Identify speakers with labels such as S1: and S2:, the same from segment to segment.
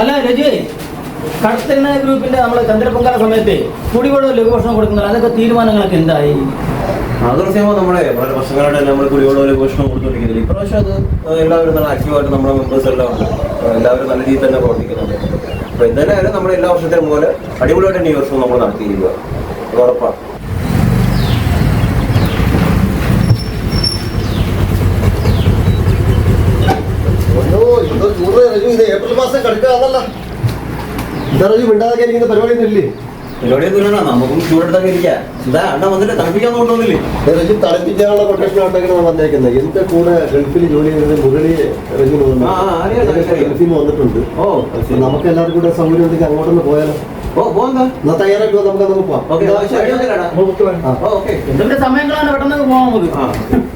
S1: അല്ല രജുവേ കടത്തരുന്ന ഗ്രൂപ്പിന്റെ നമ്മളെ ചന്ദ്രപൊങ്കാല സമയത്ത് കുടിവെള്ളം ലഘുഭക്ഷണം കൊടുക്കുന്നത് അതൊക്കെ തീരുമാനങ്ങളൊക്കെ എന്തായി?
S2: ചെയ്യുമ്പോൾ നമ്മളെ വളരെ വർഷങ്ങളായിട്ട് നമ്മൾ കുടിവെള്ളം ഒരു ഭക്ഷണം കൊടുത്തുകൊണ്ടിരിക്കുന്നില്ല ഇപ്രാവശ്യം അത് എല്ലാവരും നല്ല ആക്റ്റീവായിട്ട് നമ്മുടെ മെമ്പേഴ്സ് എല്ലാം ഉണ്ട്. എല്ലാവരും നല്ല രീതിയിൽ തന്നെ പ്രവർത്തിക്കുന്നുണ്ട്. അപ്പോൾ എന്തായാലും നമ്മുടെ എല്ലാ വർഷത്തെയും പോലെ അടിപൊളിയായിട്ട് ന്യൂ വർഷവും നമ്മൾ നടത്തിയിരിക്കുക ഉറപ്പാണ്
S3: അയ്യോ, എന്തോ ചൂട് രജു, ഇത് ഏപ്രിൽ മാസം കിടക്കുകയാണല്ല എന്താ രജു മിണ്ടാതെ ഇരിക്കുന്ന പരിപാടി ഒന്നും ഇല്ലേ
S2: പരിപാടിയൊന്നും ഇല്ലടാ നമുക്കും ചൂടെടുത്തൊക്കെ ഇരിക്കാം. എന്താ അണ്ണ വന്നിട്ട് തണുപ്പിക്കാൻ കൊണ്ടുവന്നില്ലേ?
S3: തളപ്പിക്കാനുള്ള കൊട്ടേഷൻ ആയിട്ടാണ് വന്നേക്കുന്നത്. എന്റെ കൂടെ ഗൾഫിൽ ജോലി ചെയ്യുന്നത് മുരളി
S2: അറിയാം.
S3: ഗൾഫിൽ നിന്ന് വന്നിട്ടുണ്ട്.
S2: ഓ
S3: നമുക്ക് എല്ലാവർക്കും കൂടെ സൗകര്യം ഉണ്ടെങ്കിൽ അങ്ങോട്ടൊന്ന് പോയാലോ? തയ്യാറായിട്ട് നമുക്ക് നമുക്ക് പോവാം.
S1: സമയങ്ങളാണ് പെട്ടെന്ന് പോകാൻ നമുക്ക്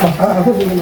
S2: ആ,
S4: ആ, അത് ശരി.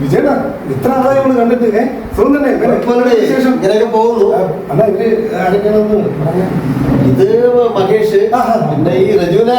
S4: വിജയേട്ടാ ഇത്ര ആളായി നമ്മൾ കണ്ടിട്ട്. ഏ സുഖം തന്നെ.
S3: ഇങ്ങനെയൊക്കെ പോകുന്നു.
S4: അല്ല ഇവർ ആരൊക്കെയാണെന്ന്.
S3: ഇത് മഹേഷ്. പിന്നെ ഈ രജുവിനെ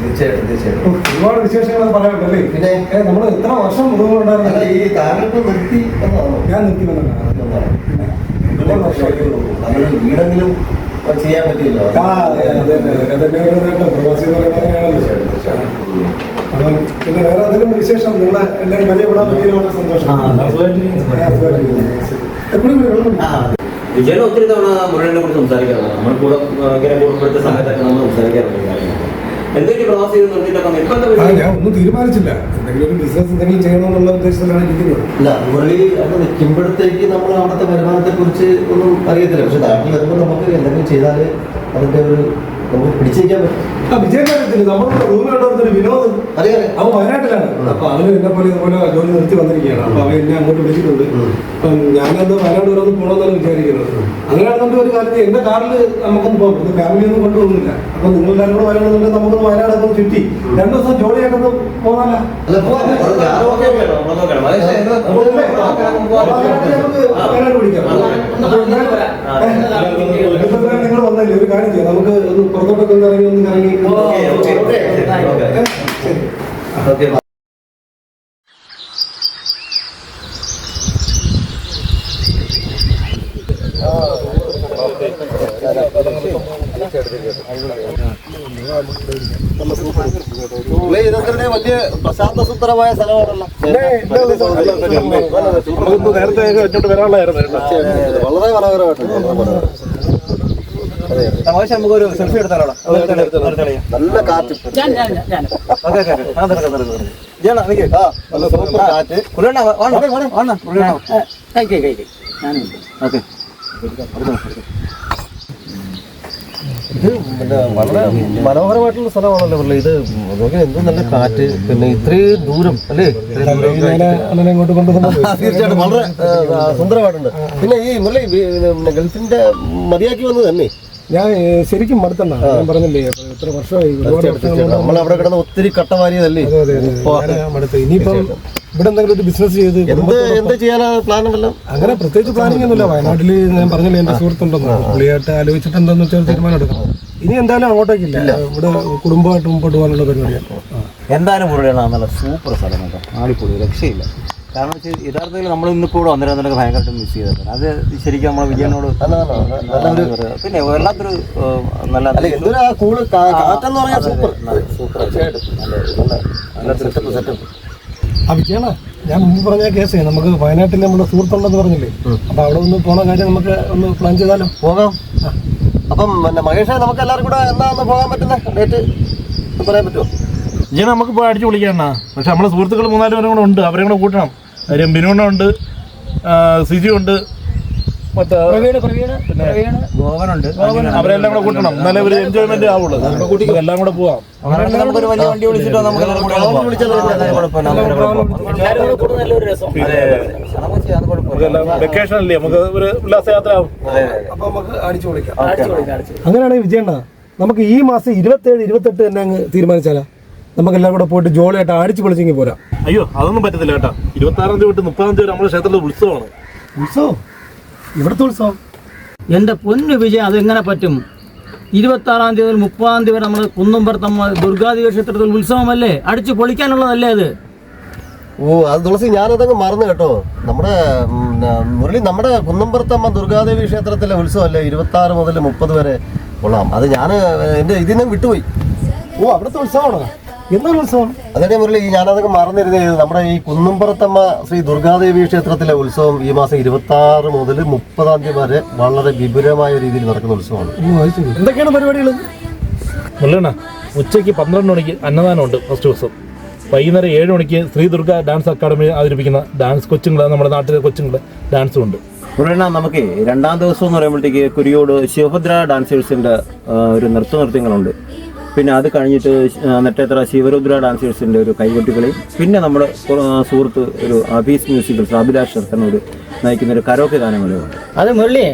S3: തീർച്ചയായിട്ടും തീർച്ചയായിട്ടും.
S4: ഒരുപാട് വിശേഷങ്ങൾ പറയാനുണ്ടല്ലേ
S3: പിന്നെ?
S4: നമ്മൾ എത്ര വർഷം മുതലുണ്ടായിരുന്നു
S3: ഈ താരപ്പ് നിർത്തി എന്നാണോ
S4: ഞാൻ നിർത്തി
S3: നമ്മൾ വീടെങ്കിലും ചെയ്യാൻ
S4: പിന്നെ വേറെ എന്തെങ്കിലും വിശേഷം? നിങ്ങളെ എല്ലാവരും പരിചയപ്പെടാൻ പറ്റിയ വളരെ സന്തോഷം.
S2: വിജയൻ ഒത്തിരി തവണ മുരളിനെ കുറിച്ച് സംസാരിക്കാറുണ്ട്. നമ്മൾ കൂടെ കൂടുതൽ ഇങ്ങനെ കൂടുമ്പോഴത്തെ സമയത്തൊക്കെ നമ്മൾ സംസാരിക്കാറുണ്ട് കാര്യങ്ങൾ.
S4: ഞാൻ ഒന്നും തീരുമാനിച്ചില്ല. എന്തെങ്കിലും ഒരു ബിസിനസ് എന്തെങ്കിലും ചെയ്യണമെന്നുള്ള ഉദ്ദേശത്തിലാണ് ഇരിക്കുന്നത്.
S3: ഇല്ല മുരളി അവിടെ നിൽക്കുമ്പോഴത്തേക്ക് നമ്മൾ അവിടുത്തെ വരുമാനത്തെ കുറിച്ച് ഒന്നും അറിയത്തില്ല. പക്ഷെ നാട്ടിൽ വരുമ്പോൾ നമുക്ക് എന്തെങ്കിലും ചെയ്താൽ അതിന്റെ ഒരു നമുക്ക് പിടിച്ചേക്കാൻ പറ്റും.
S4: ആ വിജയകാര്യത്തിൽ നമ്മുടെ വിനോദം.
S3: അതെ അതെ.
S4: അവൻ വയനാട്ടിലാണ്. അപ്പൊ അവന് എന്നെ പോലെ ഇതുപോലെ ജോലി നിർത്തി വന്നിരിക്കുകയാണ്. അപ്പൊ അവൻ എന്നെ അങ്ങോട്ട് വിളിച്ചിട്ടുണ്ട്. അപ്പം ഞാനത് വയനാട് വരെ ഒന്ന് പോകണമെന്നാണ് വിചാരിക്കുന്നത്. അങ്ങനെയാണെന്നുണ്ട് ഒരു കാലത്ത് എന്റെ കാറിൽ നമുക്കൊന്ന് പോകാം ഇത് ഫാമിലി ഒന്നും കൊണ്ടുപോകുന്നില്ല. അപ്പൊ നിങ്ങൾ എല്ലാവരും കൂടെ വരണമെന്നുണ്ടെങ്കിൽ നമുക്കൊന്ന് വയനാടൊക്കെ ഒന്ന് ചുറ്റി രണ്ടു ദിവസം പോകാനല്ല? വയനാട് പിടിക്കാം അപ്പോൾ നിങ്ങൾ വന്നല്ലേ. ഒരു കാര്യം ചെയ്യാം. നമുക്ക് ഒന്ന് ഇറങ്ങി
S2: ഓക്കെ,
S3: വലിയ പ്രശാന്തസുന്ദരമായ സ്ഥലമാണല്ലോ.
S4: നേരത്തെ
S3: വളരെ മനോഹരമായിട്ടുണ്ട്
S2: നമുക്കൊരു സെൽഫി എടുത്താലോ
S3: നല്ല കാറ്റ് ഇത് പിന്നെ വളരെ മനോഹരമായിട്ടുള്ള സ്ഥലമാണല്ലോ പുള്ളി. ഇത് നോക്കിയാൽ എന്ത് നല്ല കാറ്റ്. പിന്നെ ഇത്രയും ദൂരം അല്ലേ? തീർച്ചയായിട്ടും. വളരെ സുന്ദരമായിട്ടുണ്ട്. പിന്നെ ഈ മുരളി ഗൾഫിന്റെ മതിയാക്കി വന്നത് തന്നെ.
S4: ഞാൻ ശരിക്കും മടുത്തണ്ണ ഞാൻ പറഞ്ഞില്ലേ എത്ര വർഷമായി ഒരുപാട്
S3: നമ്മൾ അവിടെ കിടന്ന് ഒത്തിരി കട്ട
S4: മടുത്ത് ഇനിയിപ്പം ഇവിടെ എന്തെങ്കിലും ഒരു ബിസിനസ് ചെയ്ത്
S3: എന്ത് ചെയ്യാനാ പ്ലാൻ
S4: അങ്ങനെ പ്രത്യേകിച്ച് പ്ലാനിങ് ഒന്നുമില്ല. വയനാട്ടിൽ ഞാൻ പറഞ്ഞില്ലേ എന്റെ സുഹൃത്തുണ്ടെന്ന്. പുള്ളിയായിട്ട് ആലോചിച്ചിട്ട് എന്താന്ന് വെച്ചാൽ തീരുമാനം എടുക്കണം. ഇനി എന്തായാലും അങ്ങോട്ടേക്കില്ല ഇവിടെ കുടുംബമായിട്ട് മുമ്പോട്ട് പോകാനുള്ള പരിപാടിയാണ്.
S5: എന്തായാലും നല്ല സൂപ്പർ സ്ഥലം ആടിപ്പൊളി രക്ഷയില്ല. കാരണം വെച്ചാൽ യഥാർത്ഥത്തിൽ നമ്മൾ ഇന്നിപ്പോൾ ഇവിടെ വന്നിരുന്നതൊക്കെ ഭയങ്കരമായിട്ട് മിസ് ചെയ്തിട്ടുണ്ട് അത് ശരിക്കും നമ്മളെ വിജയനോട്
S3: നല്ലൊരു
S5: പിന്നെ വല്ലാത്തൊരു നല്ല
S3: അല്ല എന്തൊരു ആ
S4: വിജയണ ഞാൻ മുമ്പ് പറഞ്ഞ കേസേ നമുക്ക് വയനാട്ടിൽ നമ്മുടെ സുഹൃത്തുണ്ടെന്ന് പറഞ്ഞില്ലേ? അപ്പൊ അവിടെ ഒന്ന് പോണ കാര്യം നമുക്ക് ഒന്ന് പ്ലാൻ ചെയ്താലോ?
S3: പോകാം. അപ്പം പിന്നെ മഹേഷേ നമുക്ക് എല്ലാവർക്കും കൂടെ എന്നാ ഒന്ന് പോകാൻ പറ്റുന്ന? ഡേറ്റ് പറയാൻ പറ്റുമോ
S6: ഇങ്ങനെ നമുക്ക് പോയി അടിച്ചു പൊളിക്കാണ്ണ പക്ഷെ നമ്മളെ സുഹൃത്തുക്കൾ മൂന്നാൽ പേരും കൂടെ ഉണ്ട്. അവരെ കൂടെ കൂട്ടണം. കാര്യം ബിനോണ്ണുണ്ട് സിജു ഉണ്ട്. അവരെല്ലാം കൂടെ കൂട്ടണം. എന്നാലേ ഒരു എൻജോയ്മെന്റ് ആവുള്ളൂ. നമുക്ക് എല്ലാം കൂടെ പോവാം.
S5: അങ്ങനെയാണെങ്കിൽ
S6: വെക്കേഷൻ അല്ലേ? നമുക്ക് ഒരു ഉല്ലാസയാത്ര ആവും
S4: വിജയണ്ണ നമുക്ക് ഈ മാസം ഇരുപത്തേഴ് ഇരുപത്തെട്ട് തന്നെ അങ്ങ് തീരുമാനിച്ചാലാ? നമുക്ക് എല്ലാം കൂടെ പോയിട്ട് ജോളിയായിട്ട് അടിച്ചു പൊളിച്ചെങ്കിൽ പോരാ.
S6: അയ്യോ അതൊന്നും പറ്റത്തില്ല കേട്ടോ. ഇരുപത്തി ആറാം തീയതി തൊട്ട് മുപ്പതാം തീയതി വരെ നമ്മുടെ ക്ഷേത്രത്തിൽ ഉത്സവമാണ്.
S4: ഉത്സവം? ഇവിടുത്തെ ഉത്സവം?
S1: എന്റെ പൊന്നു വിജയം അതെങ്ങനെ പറ്റും? ഇരുപത്താറാം തീയതി മുതൽ മുപ്പതാം തീയതി വരെ നമ്മൾ കുന്നുംപുറത്തമ്മ ദുർഗാദേവി ക്ഷേത്രത്തിൽ ഉത്സവമല്ലേ? അടിച്ചു പൊളിക്കാനുള്ളതല്ലേ അത്?
S3: ഓ അത് തുളസി ഞാനതങ്ങ് മറന്നു കേട്ടോ. നമ്മുടെ മുരളി നമ്മുടെ കുന്നമ്പുറത്തമ്മ ദുർഗാദേവി ക്ഷേത്രത്തിലെ ഉത്സവമല്ലേ? ഇരുപത്തി ആറ് മുതൽ മുപ്പത് വരെ കൊള്ളാം. അത് ഞാൻ എന്റെ ഇതിൽ നിന്ന് വിട്ടുപോയി.
S4: ഓ അവിടുത്തെ ഉത്സവമാണോ? എന്താണ് ഉത്സവം?
S3: അതേ മുരളി ഞാനതൊക്കെ മറന്നിരുന്നേ നമ്മുടെ ഈ കുന്നുംപുറത്തമ്മ ശ്രീ ദുർഗാദേവി ക്ഷേത്രത്തിലെ ഉത്സവം ഈ മാസം ഇരുപത്തി ആറ് മുതൽ മുപ്പതാം തീയതി വരെ വളരെ വിപുലമായ രീതിയിൽ നടക്കുന്ന ഉത്സവമാണ്.
S4: എന്തൊക്കെയാണ് പരിപാടികൾ
S6: മുല്ലണ്ണ ഉച്ചയ്ക്ക് പന്ത്രണ്ട് മണിക്ക് അന്നദാനം ഉണ്ട് ഫസ്റ്റ് ദിവസം. വൈകുന്നേരം ഏഴ് മണിക്ക് ശ്രീ ദുർഗ ഡാൻസ് അക്കാദമി അവതരിപ്പിക്കുന്ന ഡാൻസ് കൊച്ചുങ്ങൾ നമ്മുടെ നാട്ടിലെ കൊച്ചുങ്ങൾ ഡാൻസും ഉണ്ട്.
S2: മുരളീണ നമുക്ക് രണ്ടാം ദിവസം എന്ന് പറയുമ്പോഴത്തേക്ക് കുരിയോട് ശിവഭദ്ര ഡാൻസേഴ്സിന്റെ ആ, ഒരു നൃത്ത നൃത്യങ്ങളുണ്ട്. പിന്നെ അത് കഴിഞ്ഞിട്ട് നെട്ടേത്ര ശിവരുദ്ര ഡാൻസേഴ്സിന്റെ ഒരു കൈകൊട്ടിക്കളി പിന്നെ നമ്മുടെ സുഹൃത്ത് ഒരു അബീസ് മ്യൂസിക്കൽസ് അഭിലാഷ് ശർക്കനൂർ നയിക്കുന്ന ഒരു കരോക്കെ ഗാനമേളയുണ്ട്
S1: അത് മുരളി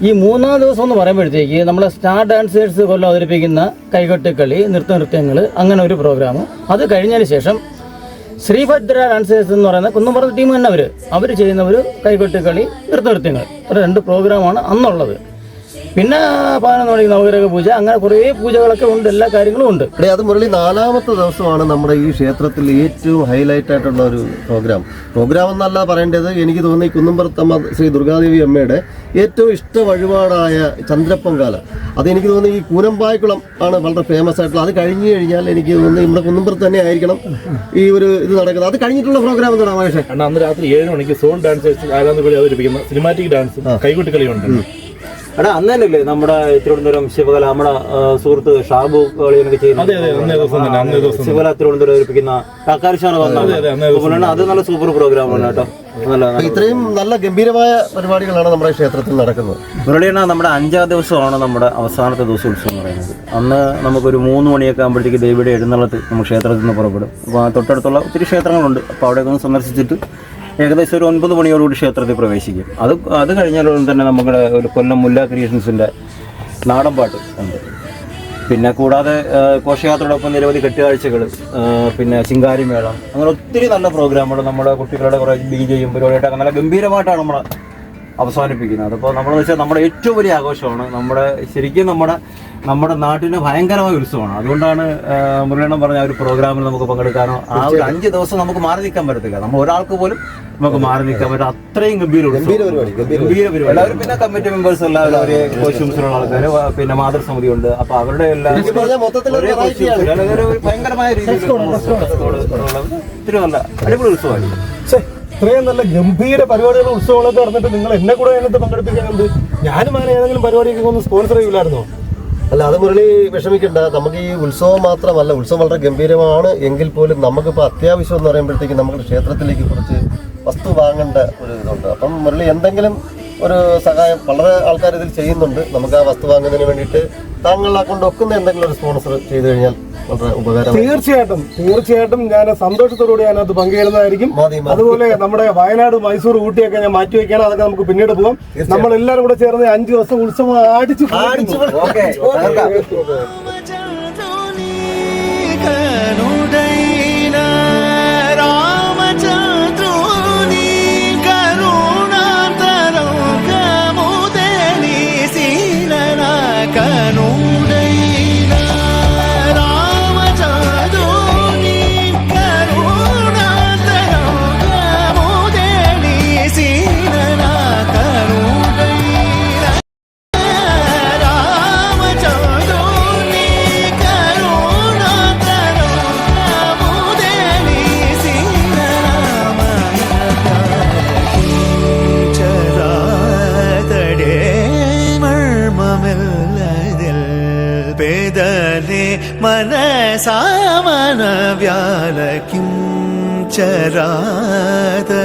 S1: ഈ മൂന്നാം ദിവസം എന്ന് പറയുമ്പോഴത്തേക്ക് നമ്മളെ സ്റ്റാർ ഡാൻസേഴ്സ് കൊല്ലം അവതരിപ്പിക്കുന്ന കൈകൊട്ടിക്കളി നൃത്തനൃത്യങ്ങൾ അങ്ങനെ ഒരു പ്രോഗ്രാം അത് കഴിഞ്ഞതിന് ശേഷം ശ്രീഭദ്ര ഡാൻസേഴ്സ് എന്ന് പറയുന്ന കുന്നമ്പുറത്ത് ടീം തന്നെ അവർ അവർ ചെയ്യുന്ന ഒരു കൈകൊട്ടിക്കളി നൃത്തനൃത്യങ്ങൾ ഒരു രണ്ട് പ്രോഗ്രാമാണ് അന്നുള്ളത്. പിന്നെ പതിനൊന്ന് മണിക്ക് നവഗ്രഹ പൂജ അങ്ങനെ കുറേ പൂജകളൊക്കെ ഉണ്ട് എല്ലാ കാര്യങ്ങളും ഉണ്ട്.
S3: ഇവിടെ അത് മുരളി നാലാമത്തെ ദിവസമാണ് നമ്മുടെ ഈ ക്ഷേത്രത്തിൽ ഏറ്റവും ഹൈലൈറ്റ് ആയിട്ടുള്ള ഒരു പ്രോഗ്രാം പ്രോഗ്രാം എന്നല്ല പറയേണ്ടത് എനിക്ക് തോന്നി കുന്നുംപുറത്തമ്മ കുന്നമ്പുറത്തമ്മ ശ്രീ ദുർഗാദേവി അമ്മയുടെ ഏറ്റവും ഇഷ്ട വഴിപാടായ ചന്ദ്രപ്പൊങ്കാല. അത് എനിക്ക് തോന്നുന്നു ഈ കൂനമ്പായക്കുളം ആണ് വളരെ ഫേമസ് ആയിട്ടുള്ളത് അത് കഴിഞ്ഞു കഴിഞ്ഞാൽ എനിക്ക് തോന്നുന്നു നമ്മുടെ കുന്നമ്പുറത്ത് തന്നെ ആയിരിക്കണം ഈ ഒരു ഇത് നടക്കുന്നത്. അത് കഴിഞ്ഞിട്ടുള്ള പ്രോഗ്രാം എന്താണ് മഹേഷ്?
S6: കാരണം അന്ന് രാത്രി ഏഴ് മണിക്ക് സോൺ ഡാൻസ് ആരാധന അവതരിപ്പിക്കുന്ന സിനിമാറ്റിക് ഡാൻസ് കൈകൊട്ടിക്കളിയുണ്ട്.
S2: എടാ അന്ന് തന്നെയല്ലേ നമ്മുടെ തിരുവനന്തപുരം ശിവകല നമ്മുടെ സുഹൃത്ത് ഷാബു കളിയൊക്കെ
S6: അതെ അതെ അന്നേ ദിവസം തന്നെ ദിവസം തന്നെ.
S2: ശിവകല തിരുവനന്തപുരം അവതരിപ്പിക്കുന്ന കാക്കാരിശാന
S6: അതെ, അതെ,
S2: നല്ല സൂപ്പർ പ്രോഗ്രാമാണ് കേട്ടോ.
S3: ഇത്രയും നല്ല ഗംഭീരമായ പരിപാടികളാണ് നമ്മുടെ ക്ഷേത്രത്തിൽ നടക്കുന്നത്.
S2: മുരളിയണ്ണ നമ്മുടെ അഞ്ചാം ദിവസമാണ് നമ്മുടെ അവസാനത്തെ ദിവസം ഉത്സവം എന്ന് പറയുന്നത്. അന്ന് നമുക്കൊരു മൂന്ന് മണിയൊക്കെ ആകുമ്പോഴത്തേക്ക് ദേവിയുടെ എഴുന്നള്ളത്ത് നമ്മൾ ക്ഷേത്രത്തിൽ നിന്ന് പുറപ്പെടും. അപ്പോൾ തൊട്ടടുത്തുള്ള ഒത്തിരി ക്ഷേത്രങ്ങളുണ്ട്. അപ്പോൾ അവിടെയൊക്കെ ഒന്ന് സന്ദർശിച്ചിട്ട് ഏകദേശം ഒരു ഒൻപത് മണിയോടുകൂടി ക്ഷേത്രത്തിൽ പ്രവേശിക്കും. അത് അത് കഴിഞ്ഞാലും തന്നെ നമ്മുടെ ഒരു കൊല്ലം മുല്ല ക്രിയേഷൻസിന്റെ നാടൻ പാട്ട് ഉണ്ട്. പിന്നെ കൂടാതെ ഘോഷയാത്രയോടൊപ്പം നിരവധി കെട്ടുകാഴ്ചകൾ പിന്നെ ചിങ്കാരിമേളം അങ്ങനെ ഒത്തിരി നല്ല പ്രോഗ്രാമുകൾ നമ്മുടെ കുട്ടികളുടെ കുറേ ബി ജെയും പരിപാടിയായിട്ടൊക്കെ നല്ല ഗംഭീരമായിട്ടാണ് നമ്മൾ അവസാനിപ്പിക്കുന്നത്. അപ്പോൾ നമ്മളെന്ന് വെച്ചാൽ നമ്മുടെ ഏറ്റവും വലിയ ആഘോഷമാണ് നമ്മുടെ ശരിക്കും നമ്മുടെ നമ്മുടെ നാട്ടിന് ഭയങ്കരമായ ഉത്സവമാണ്. അതുകൊണ്ടാണ് മുരളീണം പറഞ്ഞ ആ ഒരു പ്രോഗ്രാമിൽ നമുക്ക് പങ്കെടുക്കാനോ ആ ഒരു അഞ്ച് ദിവസം നമുക്ക് മാറി നിൽക്കാൻ പറ്റത്തില്ല. നമ്മൾ ഒരാൾക്ക് പോലും നമുക്ക് മാറി നിൽക്കാൻ പറ്റും അത്രയും ഗംഭീര
S3: ഗംഭീര
S2: ഗംഭീര പരിപാടി. എല്ലാവരും പിന്നെ കമ്മിറ്റി മെമ്പേഴ്സ് എല്ലാവരും ഒരേ കോസ്റ്റ്യൂംസിലുള്ള ആൾക്കാർ പിന്നെ മാതൃസമിതി ഉണ്ട്. അപ്പൊ അവരുടെ എല്ലാം ഭയങ്കരമായ രീതിയിൽ ഒത്തിരി നല്ല അടിപൊളി ഉത്സവമായിരിക്കും.
S4: ഛേ, ഇത്രയും നല്ല ഗംഭീര പരിപാടികളും ഉത്സവങ്ങളൊക്കെ നടന്നിട്ട് നിങ്ങൾ എന്നെ കൂടെ അതിനകത്ത് പങ്കെടുപ്പിക്കുന്നത് ഞാനും അങ്ങനെ ഏതെങ്കിലും പരിപാടിയൊക്കെ ഒന്ന് സ്പോൺസർ ചെയ്യില്ലായിരുന്നോ
S3: അല്ല അത് മുരളി വിഷമിക്കണ്ട. നമുക്ക് ഈ ഉത്സവം മാത്രമല്ല ഉത്സവം വളരെ ഗംഭീരമാണ്. എങ്കിൽ പോലും നമുക്കിപ്പോൾ അത്യാവശ്യം എന്ന് പറയുമ്പോഴത്തേക്ക് നമുക്ക് ക്ഷേത്രത്തിലേക്ക് കുറച്ച് വസ്തു വാങ്ങേണ്ട ഒരു ഇതുണ്ട്. അപ്പം മുരളി എന്തെങ്കിലും ഒരു സഹായം വളരെ ആൾക്കാർ ഇതിൽ ചെയ്യുന്നുണ്ട്. നമുക്ക് ആ വസ്തു വാങ്ങുന്നതിന് വേണ്ടിയിട്ട് താങ്കളെ കൊണ്ട് ഒക്കുന്ന എന്തെങ്കിലും ഒരു സ്പോൺസർ ചെയ്തു കഴിഞ്ഞാൽ വളരെ ഉപകാരം
S4: തീർച്ചയായിട്ടും തീർച്ചയായിട്ടും ഞാൻ സന്തോഷത്തോടുകൂടി അതിനകത്ത് പങ്കുചേരുന്നതായിരിക്കും. അതുപോലെ നമ്മുടെ വയനാട് മൈസൂർ ഊട്ടിയൊക്കെ ഞാൻ മാറ്റി വയ്ക്കണം അതൊക്കെ നമുക്ക് പിന്നീട് പോകാം നമ്മൾ എല്ലാവരും കൂടെ ചേർന്ന് അഞ്ചു ദിവസം ഉത്സവം അടിച്ച്
S7: पेदले मनसा मनव्यालकिं चरादड